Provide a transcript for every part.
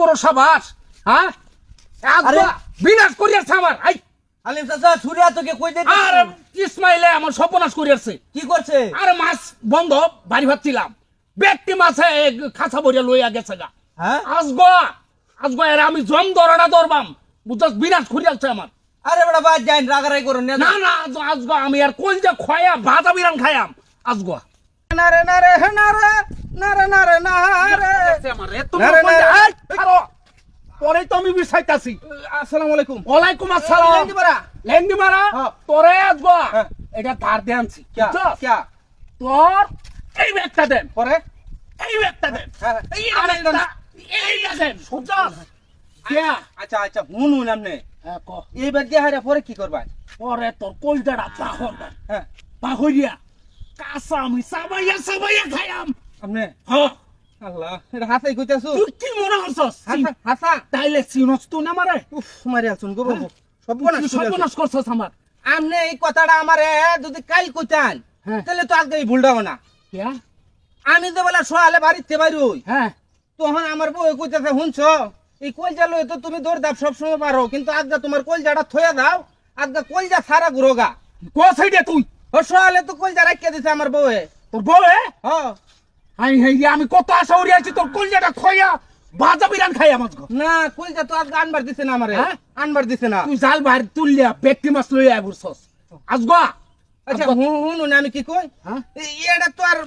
বড় সাবাস হ্যাঁ? বিনাশ করিয়াছে আমার আই। আলিম চাচা ছুরিয়া তোকে কই দে আর ইসমাইলে আমার সর্বনাশ করিয়াছে। কি করছে? আর মাছ বন্ধ বাড়ি ভাবছিলাম। ব্যক্তি মাছে খাঁচা বরিয়া লইয়া গেছে গা। হ্যাঁ? আসগো আসগো এর আমি জম ধরাটা ধরবাম। বুঝছস বিনাশ করিয়াছে আমার। আরে বড় বাদ যাইন রাগারাই করুন না না আজগো আমি আর কোন যে খয়া ভাজা বিরান খায়াম আজগো। না রে না রে না রে না রে না রে না রে আমার এত না রে, না রে। এই, ছাড়ো। পরেই তো আমি বিচাইতাছি আসসালামু আলাইকুম। ওয়ালাইকুম আসসালাম। লেন্দি বাড়া। লেন্দি মারা? হ্যাঁ। তোরে আসব। হ্যাঁ। এটা ধার দিয়ে আনছি। তোর এই ব্যাগটা দেন। পরে? এই ব্যাগটা দেন। হ্যাঁ। এই ব্যাগটা এইটা দেন? ক্যা? আচ্ছা আচ্ছা হুন হুন হ্যাঁ, ক। এই বাদ দিয়ে হারে পরে কি করবা? পরে তোর কলজাটা পাহর হ্যাঁ। পাহরিয়া কাঁচা আমি সাবাইয়া সাবাইয়া খায়াম আপনি হ্যাঁ। আল্লাহ এটা হাসাই কইতাছু? তুই কি মনে করছস? হাসা হাসা। তাইলে চিনস তুই না মারে? উফ মারি আলছুন গো বাবু। সব সর্বনাশ করছস আমার। আপনি এই কথাটা আমারে যদি কাল কইতান হ্যাঁ। তাহলে তো আজকে এই ভুলটা না। আমি তো বলে সোয়ালে বাড়িতে বাইরই হ্যাঁ। তখন আমার বউ কইতেছে শুনছ? এই কলজা লই তো তুমি দৌড় দাও সবসময় পারো। কিন্তু আজকে তোমার কলজাটা থয়ে দাও। আজকে কলজা সারা গুরোগা ক সাইডে তুই? ও সোয়ালে তো কলজা রাখিয়ে দিছে আমার বউয়ে। তোর বউ হ। হাই আমি কত আশা উড়ে আছি তোর কলজাটা খয়া ভাজা বিরান খাই আমার। না কলজা তো আজকে আনবার দিছে না আমারে। হ্যাঁ? আনবার দিছে না। তুই জাল বাইর তুললিয়া ব্যক্তি মাছ লইয়া ঘুরছস। আজগো আচ্ছা হুন আমি কি কই? হ্যাঁ? এটা তো আর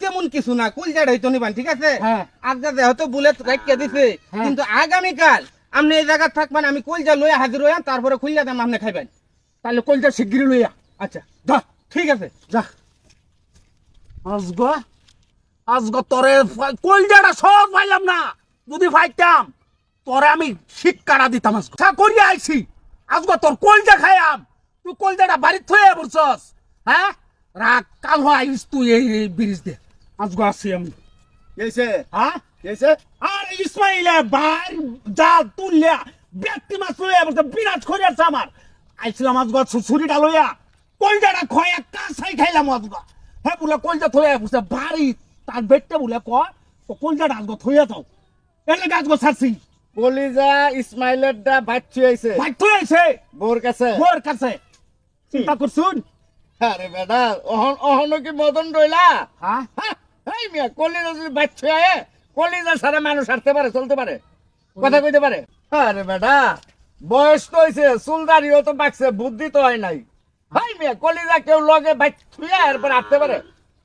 তেমন কিছু না কলজাটা হইতো নিবান ঠিক আছে? হ্যাঁ। আজকে যেহেতু বুলেট রাখিয়ে দিছে। কিন্তু আগামীকাল আপনি এই জায়গা থাকবেন আমি কলজা লইয়া হাজির হইয়াম তারপরে খুললে দাম আপনি খাইবেন। তাহলে কলজা শিগগিরি লইয়া। আচ্ছা যা। ঠিক আছে। যা। আজগো আজগো তোরে কলজাটা সব পাইলাম না। যদি পাইতাম তোরে আমি শিক্ষাটা দিতাম আজগো। তা করিয়া আইছি আজগো তোর কলজা খাইয়াম। তুই কলজাটা বাড়ির থয়ে বলছস হ্যাঁ? রাগ কাল হয় আইস তুই এই ব্রিজ দে। আজগো আসি আমি। কেছে? হ্যাঁ? কেছে? আর ইসমাইলে বাইর জাল তুললিয়া ব্যক্তি মাছ লইয়া বলতে বিরাট করিয়াছে আমার। আইছিলাম আজগো ছুরিটা লইয়া কলজাটা খয়া কাঁচাই খাইলাম আজগো। হ্যাঁ বলে কলজা থইয়া বুঝতে বাড়ি বেটটা বলে ক যাও। এলে ছাড়ছি কলিজা ইসমাইলের দা বাচ্চি আইছে। ভাই থইয়াছে বোর কাছে। ওর কাছে। চিন্তা করছুন আরে বেটা অহন অহন কি মদন রইলা হ্যাঁ এই মিয়া কলিজা যদি আয়ে কলিজা সারা মানুষ হাঁটতে পারে চলতে পারে কথা কইতে পারে আরে বেটা বয়স তো হইছে চুলদারিও তো বাকছে বুদ্ধি তো হয় নাই। ভাই মিয়া কলিজা কেউ লগে বাচ্চুয়া এরপর হাঁটতে পারে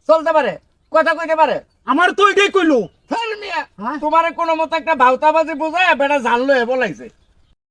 চলতে পারে কথা কইতে পারে? আমার তো এটাই কইলো। হ্যাঁ? তোমার কোনো মতো একটা ভাওতাবাজি বোঝায় বেটা জানলো এ বলাইছে।